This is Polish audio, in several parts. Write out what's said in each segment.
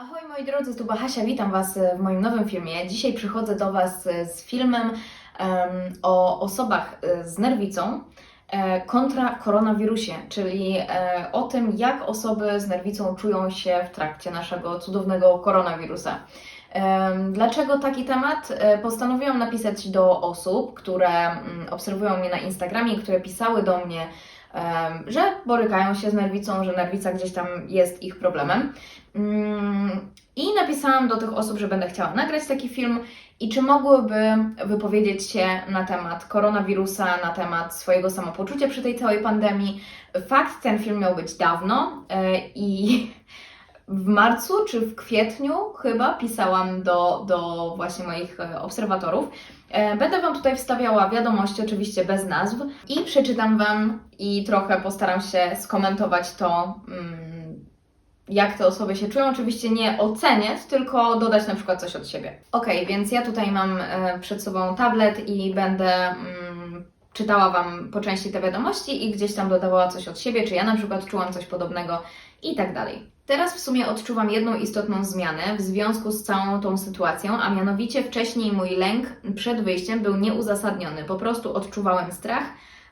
Ahoj moi drodzy, tu Bahasia, witam Was e, w moim nowym filmie. Dzisiaj przychodzę do Was e, z filmem em, o osobach e, z nerwicą e, kontra koronawirusie, czyli e, o tym, jak osoby z nerwicą czują się w trakcie naszego cudownego koronawirusa. Dlaczego taki temat? E, Postanowiłam napisać do osób, które mm, obserwują mnie na Instagramie, które pisały do mnie, że borykają się z nerwicą, że nerwica gdzieś tam jest ich problemem. Mm, I napisałam do tych osób, że będę chciała nagrać taki film i czy mogłyby wypowiedzieć się na temat koronawirusa, na temat swojego samopoczucia przy tej całej pandemii. Fakt, ten film miał być dawno e, i w marcu czy w kwietniu chyba pisałam do, do właśnie moich e, obserwatorów. E, Będę Wam tutaj wstawiała wiadomości, oczywiście bez nazw, i przeczytam Wam i trochę postaram się skomentować to, mm, jak te osoby się czują. Oczywiście nie oceniać, tylko dodać na przykład coś od siebie. Ok, więc ja tutaj mam e, przed sobą tablet i będę mm, czytała Wam po części te wiadomości i gdzieś tam dodawała coś od siebie, czy ja na przykład czułam coś podobnego i tak dalej. Teraz w sumie odczuwam jedną istotną zmianę w związku z całą tą sytuacją, a mianowicie wcześniej mój lęk przed wyjściem był nieuzasadniony. Po prostu odczuwałem strach,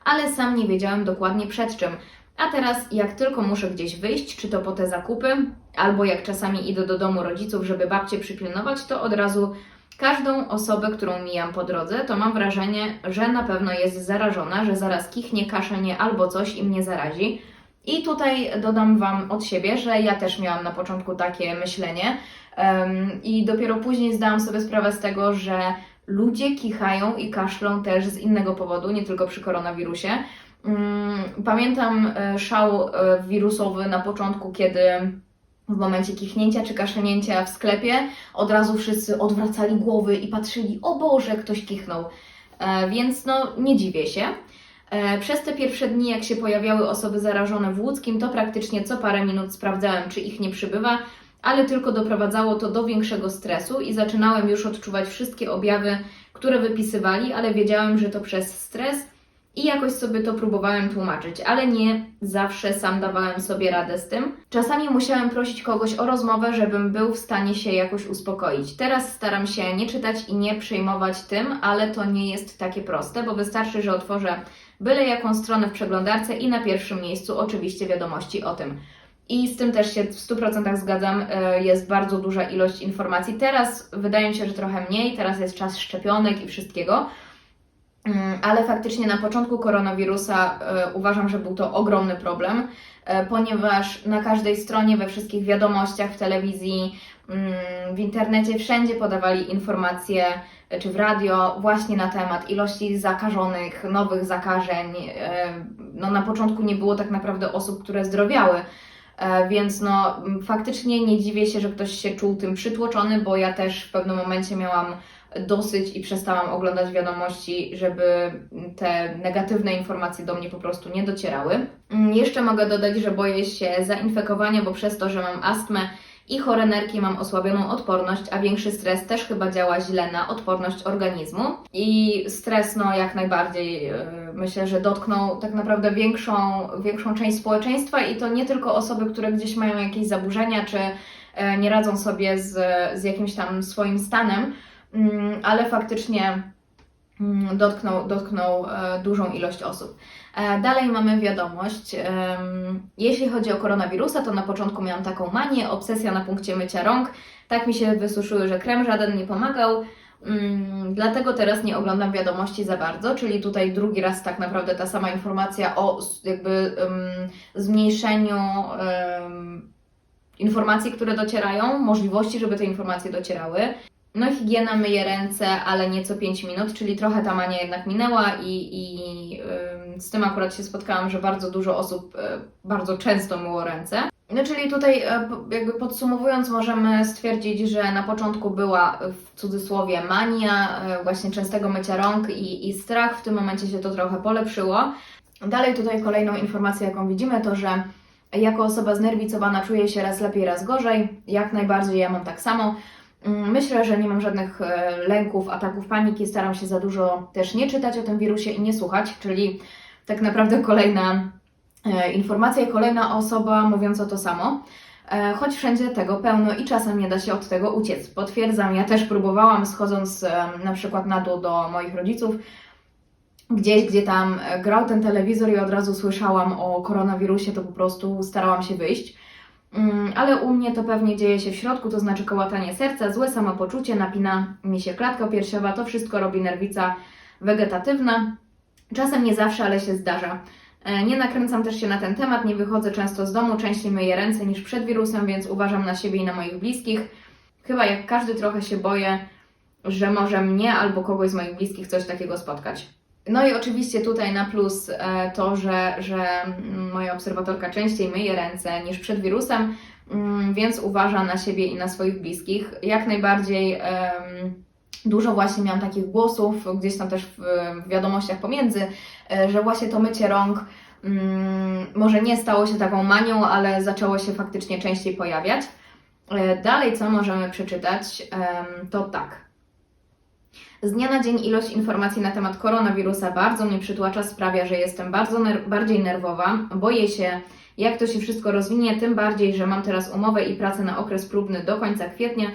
ale sam nie wiedziałem dokładnie przed czym. A teraz, jak tylko muszę gdzieś wyjść, czy to po te zakupy, albo jak czasami idę do domu rodziców, żeby babcię przypilnować, to od razu każdą osobę, którą mijam po drodze, to mam wrażenie, że na pewno jest zarażona, że zaraz kichnie, kaszenie albo coś i mnie zarazi. I tutaj dodam Wam od siebie, że ja też miałam na początku takie myślenie em, i dopiero później zdałam sobie sprawę z tego, że ludzie kichają i kaszlą też z innego powodu, nie tylko przy koronawirusie. Mm, Pamiętam e, szał e, wirusowy na początku, kiedy w momencie kichnięcia czy kaszlnięcia w sklepie od razu wszyscy odwracali głowy i patrzyli, o Boże, ktoś kichnął. E, Więc no, nie dziwię się. E, Przez te pierwsze dni, jak się pojawiały osoby zarażone w łódzkim, to praktycznie co parę minut sprawdzałem, czy ich nie przybywa, ale tylko doprowadzało to do większego stresu i zaczynałem już odczuwać wszystkie objawy, które wypisywali, ale wiedziałem, że to przez stres i jakoś sobie to próbowałem tłumaczyć, ale nie zawsze sam dawałem sobie radę z tym. Czasami musiałem prosić kogoś o rozmowę, żebym był w stanie się jakoś uspokoić. Teraz staram się nie czytać i nie przejmować tym, ale to nie jest takie proste, bo wystarczy, że otworzę byle jaką stronę w przeglądarce i na pierwszym miejscu oczywiście wiadomości o tym. I z tym też się w 100% zgadzam, e, jest bardzo duża ilość informacji. Teraz wydaje mi się, że trochę mniej, teraz jest czas szczepionek i wszystkiego, ale faktycznie na początku koronawirusa e, uważam, że był to ogromny problem, e, ponieważ na każdej stronie, we wszystkich wiadomościach, w telewizji, mm, w internecie, wszędzie podawali informacje, czy w radio, właśnie na temat ilości zakażonych, nowych zakażeń. E, No, na początku nie było tak naprawdę osób, które zdrowiały. Więc no, faktycznie nie dziwię się, że ktoś się czuł tym przytłoczony, bo ja też w pewnym momencie miałam dosyć i przestałam oglądać wiadomości, żeby te negatywne informacje do mnie po prostu nie docierały. Mm, Jeszcze mogę dodać, że boję się zainfekowania, bo przez to, że mam astmę i chore nerki mam osłabioną odporność, a większy stres też chyba działa źle na odporność organizmu. I stres, no jak najbardziej, yy, myślę, że dotknął tak naprawdę większą, większą część społeczeństwa i to nie tylko osoby, które gdzieś mają jakieś zaburzenia, czy e, nie radzą sobie z, z jakimś tam swoim stanem, ale faktycznie mm, dotknął, dotknął e, dużą ilość osób. E, Dalej mamy wiadomość. Jeśli chodzi o koronawirusa, to na początku miałam taką manię, obsesja na punkcie mycia rąk. Tak mi się wysuszyły, że krem żaden nie pomagał. Mm, Dlatego teraz nie oglądam wiadomości za bardzo, czyli tutaj drugi raz tak naprawdę ta sama informacja o jakby em, zmniejszeniu em, informacji, które docierają, możliwości, żeby te informacje docierały. No, higiena myje ręce, ale nie co 5 minut, czyli trochę ta mania jednak minęła i, i z tym akurat się spotkałam, że bardzo dużo osób y, bardzo często myło ręce. No, czyli tutaj e, jakby podsumowując, możemy stwierdzić, że na początku była w cudzysłowie mania, e, właśnie częstego mycia rąk i, i strach, w tym momencie się to trochę polepszyło. Dalej tutaj kolejną informację, jaką widzimy, to że jako osoba znerwicowana czuję się raz lepiej, raz gorzej. Jak najbardziej ja mam tak samo. Mm, Myślę, że nie mam żadnych e, lęków, ataków paniki. Staram się za dużo też nie czytać o tym wirusie i nie słuchać, czyli tak naprawdę kolejna e, informacja i kolejna osoba mówiąca to samo. E, choć wszędzie tego pełno i czasem nie da się od tego uciec. Potwierdzam, ja też próbowałam, schodząc na przykład na dół do moich rodziców, gdzieś, gdzie tam grał ten telewizor i od razu słyszałam o koronawirusie, to po prostu starałam się wyjść. Mm, Ale u mnie to pewnie dzieje się w środku, to znaczy kołatanie serca, złe samopoczucie, napina mi się klatka piersiowa, to wszystko robi nerwica wegetatywna. Czasem nie zawsze, ale się zdarza. E, Nie nakręcam też się na ten temat, nie wychodzę często z domu, częściej myję ręce niż przed wirusem, więc uważam na siebie i na moich bliskich. Chyba jak każdy trochę się boję, że może mnie albo kogoś z moich bliskich coś takiego spotkać. No i oczywiście tutaj na plus e, to, że, że moja obserwatorka częściej myje ręce niż przed wirusem, mm, więc uważa na siebie i na swoich bliskich. Jak najbardziej dużo właśnie miałam takich głosów, gdzieś tam też w, wiadomościach pomiędzy, e, że właśnie to mycie rąk mm, może nie stało się taką manią, ale zaczęło się faktycznie częściej pojawiać. E, Dalej, co możemy przeczytać, to tak. Z dnia na dzień ilość informacji na temat koronawirusa bardzo mnie przytłacza, sprawia, że jestem bardzo ner- bardziej nerwowa. Boję się, jak to się wszystko rozwinie, tym bardziej, że mam teraz umowę i pracę na okres próbny do końca kwietnia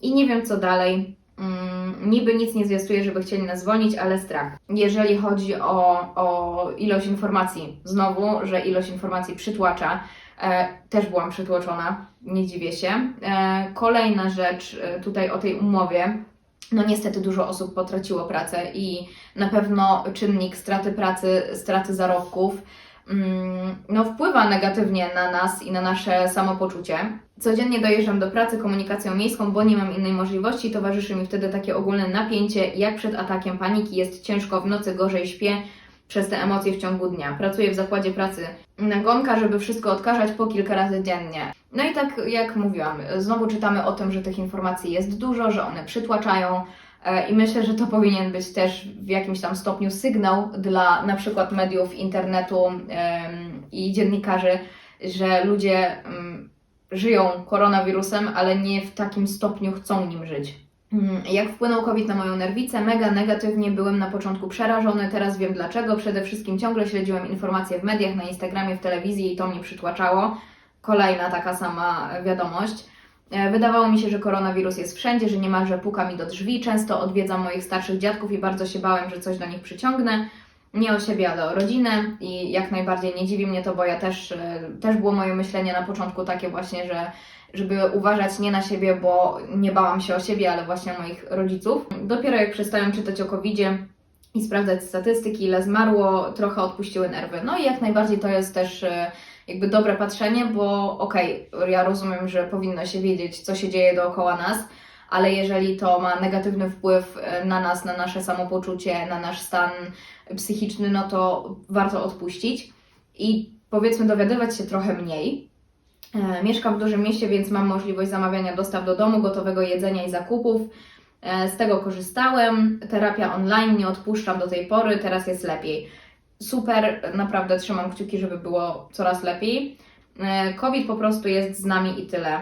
i nie wiem co dalej. Mm, niby nic nie zwiastuje, żeby chcieli nas zwolnić, ale strach. Jeżeli chodzi o, o ilość informacji, znowu, że ilość informacji przytłacza, e, też byłam przytłoczona, nie dziwię się. E, kolejna rzecz e, tutaj o tej umowie. No niestety dużo osób potraciło pracę i na pewno czynnik straty pracy, straty zarobków mm, no, wpływa negatywnie na nas i na nasze samopoczucie. Codziennie dojeżdżam do pracy komunikacją miejską, bo nie mam innej możliwości. Towarzyszy mi wtedy takie ogólne napięcie, jak przed atakiem paniki. Jest ciężko w nocy, gorzej śpię przez te emocje w ciągu dnia. Pracuję w zakładzie pracy nagonka, żeby wszystko odkażać po kilka razy dziennie. No i tak jak mówiłam, znowu czytamy o tym, że tych informacji jest dużo, że one przytłaczają. E, I myślę, że to powinien być też w jakimś tam stopniu sygnał dla na przykład mediów, internetu i dziennikarzy, że ludzie em, żyją koronawirusem, ale nie w takim stopniu chcą nim żyć. Mm, Jak wpłynął COVID na moją nerwicę? Mega negatywnie byłem na początku przerażony, teraz wiem dlaczego. Przede wszystkim ciągle śledziłem informacje w mediach, na Instagramie, w telewizji i to mnie przytłaczało. Kolejna taka sama wiadomość. E, Wydawało mi się, że koronawirus jest wszędzie, że niemalże puka mi do drzwi. Często odwiedzam moich starszych dziadków i bardzo się bałem, że coś do nich przyciągnę. Nie o siebie, ale o rodzinę i jak najbardziej nie dziwi mnie to, bo ja też, e, też było moje myślenie na początku takie właśnie, że żeby uważać nie na siebie, bo nie bałam się o siebie, ale właśnie o moich rodziców. Dopiero jak przestałem czytać o covid i sprawdzać statystyki, ile zmarło, trochę odpuściły nerwy. No i jak najbardziej to jest też e, jakby dobre patrzenie, bo okej, ja rozumiem, że powinno się wiedzieć, co się dzieje dookoła nas, ale jeżeli to ma negatywny wpływ e, na nas, na nasze samopoczucie, na nasz stan psychiczny, no to warto odpuścić i powiedzmy dowiadywać się trochę mniej. E, Mieszkam w dużym mieście, więc mam możliwość zamawiania dostaw do domu, gotowego jedzenia i zakupów. E, Z tego korzystałem. Terapia online nie odpuszczam do tej pory, teraz jest lepiej. Super, naprawdę trzymam kciuki, żeby było coraz lepiej. E, COVID po prostu jest z nami i tyle.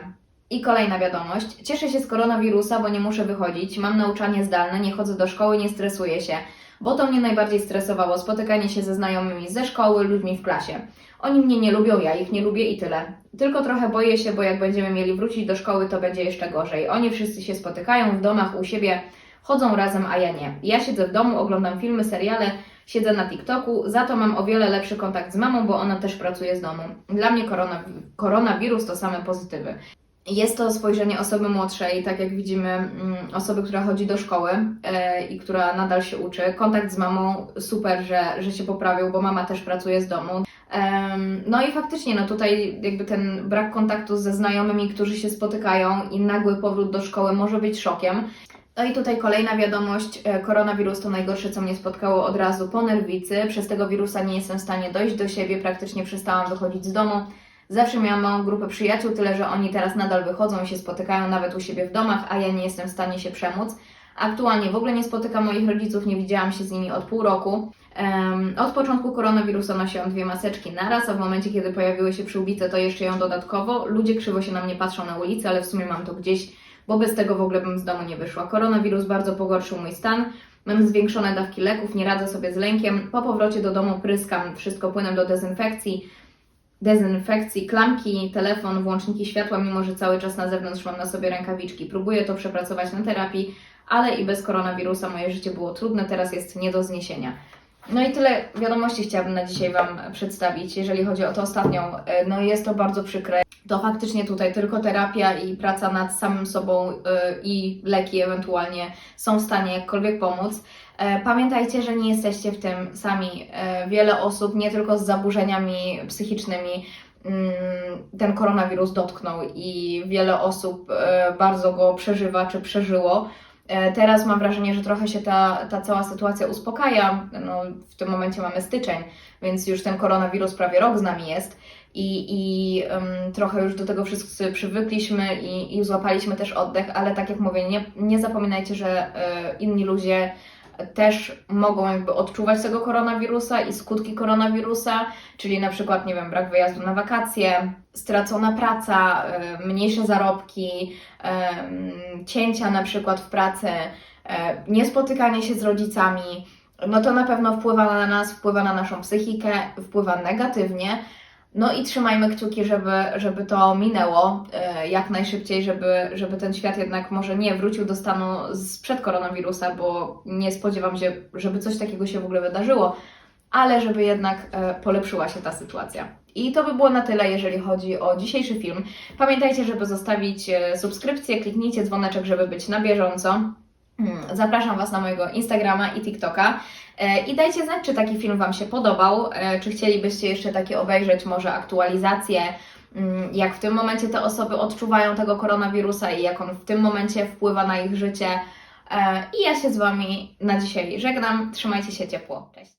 I kolejna wiadomość. Cieszę się z koronawirusa, bo nie muszę wychodzić. Mam nauczanie zdalne, nie chodzę do szkoły, nie stresuję się. Bo to mnie najbardziej stresowało. Spotykanie się ze znajomymi ze szkoły, ludźmi w klasie. Oni mnie nie lubią, ja ich nie lubię i tyle. Tylko trochę boję się, bo jak będziemy mieli wrócić do szkoły, to będzie jeszcze gorzej. Oni wszyscy się spotykają w domach u siebie, chodzą razem, a ja nie. Ja siedzę w domu, oglądam filmy, seriale, siedzę na TikToku, za to mam o wiele lepszy kontakt z mamą, bo ona też pracuje z domu. Dla mnie korona, koronawirus to same pozytywy. Jest to spojrzenie osoby młodszej, tak jak widzimy, mm, osoby, która chodzi do szkoły e, i która nadal się uczy. Kontakt z mamą super, że, że się poprawił, bo mama też pracuje z domu. No i faktycznie, no tutaj jakby ten brak kontaktu ze znajomymi, którzy się spotykają i nagły powrót do szkoły może być szokiem. No i tutaj kolejna wiadomość. E, Koronawirus to najgorsze, co mnie spotkało od razu po nerwicy. Przez tego wirusa nie jestem w stanie dojść do siebie, praktycznie przestałam wychodzić z domu. Zawsze miałam małą grupę przyjaciół, tyle że oni teraz nadal wychodzą i się spotykają nawet u siebie w domach, a ja nie jestem w stanie się przemóc. Aktualnie w ogóle nie spotykam moich rodziców, nie widziałam się z nimi od pół roku. Em, od początku koronawirusa nosiłam dwie maseczki naraz, a w momencie, kiedy pojawiły się przyłbice, to jeszcze ją dodatkowo. Ludzie krzywo się na mnie patrzą na ulicy, ale w sumie mam to gdzieś, bo bez tego w ogóle bym z domu nie wyszła. Koronawirus bardzo pogorszył mój stan. Mam zwiększone dawki leków, nie radzę sobie z lękiem. Po powrocie do domu pryskam wszystko płynem do dezynfekcji. Dezynfekcji, klamki, telefon, włączniki światła, mimo że cały czas na zewnątrz mam na sobie rękawiczki. Próbuję to przepracować na terapii, ale i bez koronawirusa moje życie było trudne, teraz jest nie do zniesienia. No i tyle wiadomości chciałabym na dzisiaj Wam przedstawić, jeżeli chodzi o to ostatnią. E, No jest to bardzo przykre. To faktycznie tutaj tylko terapia i praca nad samym sobą y, i leki ewentualnie są w stanie jakkolwiek pomóc. E, Pamiętajcie, że nie jesteście w tym sami. E, Wiele osób, nie tylko z zaburzeniami psychicznymi, mm, ten koronawirus dotknął i wiele osób e, bardzo go przeżywa czy przeżyło. Teraz mam wrażenie, że trochę się ta, ta cała sytuacja uspokaja. No, w tym momencie mamy styczeń, więc już ten koronawirus prawie rok z nami jest i, i em, trochę już do tego wszyscy przywykliśmy i, i złapaliśmy też oddech, ale tak jak mówię, nie, nie zapominajcie, że e, inni ludzie też mogą jakby odczuwać tego koronawirusa i skutki koronawirusa, czyli na przykład, nie wiem, brak wyjazdu na wakacje, stracona praca, e, mniejsze zarobki, cięcia na przykład w pracy, e, niespotykanie się z rodzicami, no to na pewno wpływa na nas, wpływa na naszą psychikę, wpływa negatywnie. No i trzymajmy kciuki, żeby, żeby to minęło e, jak najszybciej, żeby, żeby ten świat jednak może nie wrócił do stanu sprzed koronawirusa, bo nie spodziewam się, żeby coś takiego się w ogóle wydarzyło, ale żeby jednak e, polepszyła się ta sytuacja. I to by było na tyle, jeżeli chodzi o dzisiejszy film. Pamiętajcie, żeby zostawić e, subskrypcję, kliknijcie dzwoneczek, żeby być na bieżąco. Mm, Zapraszam Was na mojego Instagrama i TikToka. E, I dajcie znać, czy taki film Wam się podobał, e, czy chcielibyście jeszcze takie obejrzeć, może aktualizacje, mm, jak w tym momencie te osoby odczuwają tego koronawirusa i jak on w tym momencie wpływa na ich życie. E, I ja się z Wami na dzisiaj żegnam. Trzymajcie się ciepło. Cześć.